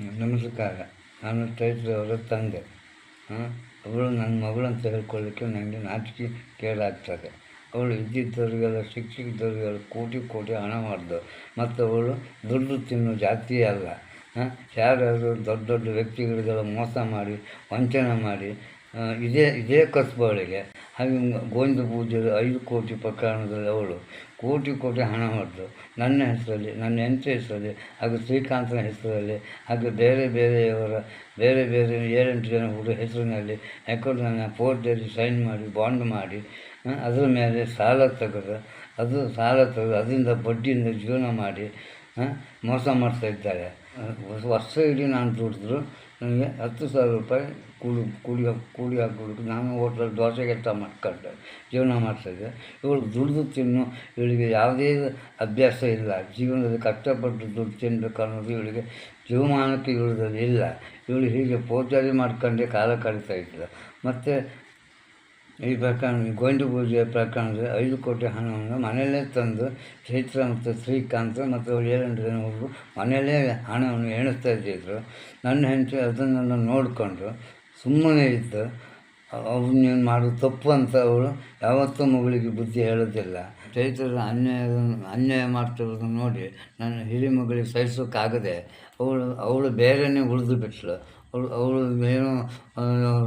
ನಮಸ್ಕಾರ. ನಾನು ಚೈತ್ರ ಅವರ ತಂದೆ. ಅವಳು ನನ್ನ ಮಗಳು ಅಂತ ಹೇಳ್ಕೊಳ್ಳಿಕ್ಕೆ ನನಗೆ ನಾಚಿಕೆ ಕೇಳಾಗ್ತದೆ. ಅವಳು ಇದ್ದಿದ್ದವ್ರಿಗೆಲ್ಲ ಶಿಕ್ಷಕದವ್ರಿಗೆಲ್ಲ ಕೋಟಿ ಕೋಟಿ ಹಣ ಮಾಡಿದವು ಮತ್ತು ಅವಳು ದುಡ್ಡು ತಿನ್ನೋ ಜಾತಿ ಅಲ್ಲ. ಯಾರ್ಯಾರು ದೊಡ್ಡ ದೊಡ್ಡ ವ್ಯಕ್ತಿಗಳಿಗೆಲ್ಲ ಮೋಸ ಮಾಡಿ, ವಂಚನೆ ಮಾಡಿ ಇದೇ ಇದೇ ಕಸ್ಬಾಳಿಗೆ ಹಾಗೆ ಗೋವಿಂದ ಪೂಜೆ ಐದು ಕೋಟಿ ಪ್ರಕರಣದಲ್ಲಿ ಅವಳು ಕೋಟಿ ಕೋಟಿ ಹಣ ಮಾಡಿದ್ರು ನನ್ನ ಹೆಸರಲ್ಲಿ, ನನ್ನ ಹೆಂಡತಿ ಹೆಸರಲ್ಲಿ ಹಾಗೂ ಶ್ರೀಕಾಂತನ ಹೆಸರಲ್ಲಿ ಹಾಗೆ ಬೇರೆ ಬೇರೆಯವರ, ಬೇರೆ ಬೇರೆ ಏಳೆಂಟು ಜನ ಹುಡುಗ ಹೆಸರಿನಲ್ಲಿ ಅಕೌಂಟನ್ನು ಫೋರ್ಜರಿ ಸೈನ್ ಮಾಡಿ ಬಾಂಡ್ ಮಾಡಿ ಅದರ ಮೇಲೆ ಸಾಲ ತೆಗೆದು, ಅದು ಸಾಲ ತೆಗೆದು, ಅದರಿಂದ ಬಡ್ಡಿಯಿಂದ ಜೀವನ ಮಾಡಿ ಮೋಸ ಮಾಡ್ತಾ ಇದ್ದಾರೆ. ವರ್ಷ- ಇಡೀ ನಾನು ದುಡಿದ್ರು. ನನಗೆ ಹತ್ತು ಸಾವಿರ ರೂಪಾಯಿ ಕೂಲಿ ಕೂಲಿ ಕೂಲಿ ಹಾಕ್ಬಿಟ್ಟು ನಾನು ಹೋಟ್ಲಲ್ಲಿ ದೋಸೆ ಕೆಲಸ ಮಾಡ್ಕೊಂಡೆ, ಜೀವನ ಮಾಡ್ತಾಯಿದ್ದೆ ಇವಳು ದುಡಿದು ತಿನ್ನು, ಇವಳಿಗೆ ಯಾವುದೇ ಅಭ್ಯಾಸ ಇಲ್ಲ. ಜೀವನದಲ್ಲಿ ಕಷ್ಟಪಟ್ಟು ದುಡ್ಡು ತಿನ್ನಬೇಕು ಅನ್ನೋದು ಇವಳಿಗೆ ಜೀವಮಾನಕ್ಕೆ ಇವಳದಲ್ಲಿ ಇಲ್ಲ. ಇವಳು ಹೀಗೆ ಪೋಚಾರಿ ಮಾಡ್ಕೊಂಡೇ ಕಾಲ ಕಳೀತಾ ಇದ್ಳು ಮತ್ತು ಈ ಪ್ರಕರಣ ಗೋವಿಂದ ಪೂಜೆಯ ಪ್ರಕರಣದ ಐದು ಕೋಟಿ ಹಣವನ್ನು ಮನೆಯಲ್ಲೇ ತಂದು ಚೈತ್ರ ಮತ್ತು ಶ್ರೀಕಾಂತ ಮತ್ತು ಏಳೆಂಟು ಹುಡುಗರು ಮನೆಯಲ್ಲೇ ಹಣವನ್ನು ಎಣಿಸ್ತಾ ಇದ್ದಿದ್ರು. ನನ್ನ ಹೆಂಡತಿ ಅದನ್ನೆಲ್ಲ ನೋಡಿಕೊಂಡು ಸುಮ್ಮನೆ ಇದ್ದು. ನೀನು ಮಾಡೋದು ತಪ್ಪು ಅಂತ ಅವಳು ಯಾವತ್ತೂ ಮಗಳಿಗೆ ಬುದ್ಧಿ ಹೇಳೋದಿಲ್ಲ. ಚೈತ್ರದ ಅನ್ಯಾಯ ಅನ್ಯಾಯ ಮಾಡ್ತಿರೋದನ್ನು ನೋಡಿ ನನ್ನ ಹಿರಿ ಮಗಳಿಗೆ ಸಹಿಸೋಕ್ಕಾಗದೆ ಅವಳು ಅವಳು ಬೇರೆಯೇ ಉಳಿದು ಬಿಟ್ಳು ಅವಳು ಅವಳು ಏನು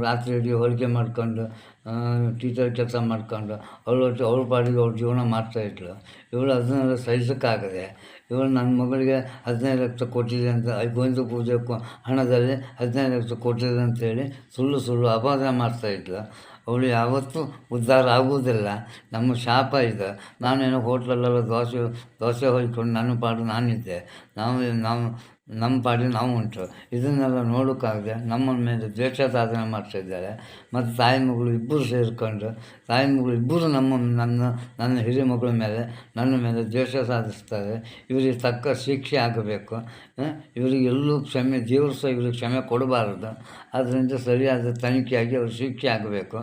ರಾತ್ರಿ ಇಡೀ ಹೋಲಿಕೆ ಮಾಡ್ಕೊಂಡು ಟೀಚರ್ ಕೆಲಸ ಮಾಡ್ಕೊಂಡು, ಅವಳು ಅವಳ ಪಾಡಿಗೆ ಅವ್ರ ಜೀವನ ಮಾಡ್ತಾಯಿದ್ಳು ಇವಳು ಅದನ್ನೆಲ್ಲ ಸಹಿಸೋಕ್ಕಾಗದೆ, ಇವಳು ನನ್ನ ಮಗಳಿಗೆ ಹದಿನೈದು ಲಕ್ಷ ಕೊಟ್ಟಿದೆ ಅಂತ ಗೋವಿಂದ ಪೂಜೆ ಹಣದಲ್ಲಿ ಹದಿನೈದು ಲಕ್ಷ ಕೊಟ್ಟಿದೆ ಅಂತೇಳಿ ಸುಳ್ಳು ಸುಳ್ಳು ಅಪವಾದ ಮಾಡ್ತಾಯಿದ್ಲು ಅವಳು ಯಾವತ್ತೂ ಉದ್ಧಾರ ಆಗುವುದಿಲ್ಲ. ನಮ್ಮ ಶಾಪ ಇದು. ನಾನೇನೋ ಹೋಟ್ಲಲ್ಲೆಲ್ಲ ದೋಸೆ ದೋಸೆ ಹೊಯ್ಕೊಂಡು ನನ್ನ ಪಾಡು ನಾನಿದ್ದೆ. ನಾವು ನಾವು ನಮ್ಮ ಪಾಡಿ ನಾವು ಉಂಟು. ಇದನ್ನೆಲ್ಲ ನೋಡೋಕ್ಕಾಗದೆ ನಮ್ಮ ಮೇಲೆ ದ್ವೇಷ ಸಾಧನೆ ಮಾಡ್ತಾಯಿದ್ದಾರೆ ಮತ್ತು ತಾಯಿ ಮಗಳು ಇಬ್ಬರು ಸೇರಿಕೊಂಡು, ತಾಯಿ ಮಗಳು ಇಬ್ಬರು ನಮ್ಮ, ನನ್ನ ನನ್ನ ಹಿರಿಯ ಮಗಳ ಮೇಲೆ, ನನ್ನ ಮೇಲೆ ದ್ವೇಷ ಸಾಧಿಸ್ತಾರೆ. ಇವರಿಗೆ ತಕ್ಕ ಶಿಕ್ಷೆ ಆಗಬೇಕು. ಇವರಿಗೆ ಎಲ್ಲೂ ಕ್ಷಮೆ, ದೇವರು ಸಹ ಇವರಿಗೆ ಕ್ಷಮೆ ಕೊಡಬಾರದು. ಅದರಿಂದ ಸರಿಯಾದ ತನಿಖೆಯಾಗಿ ಅವ್ರಿಗೆ ಶಿಕ್ಷೆ ಆಗಬೇಕು.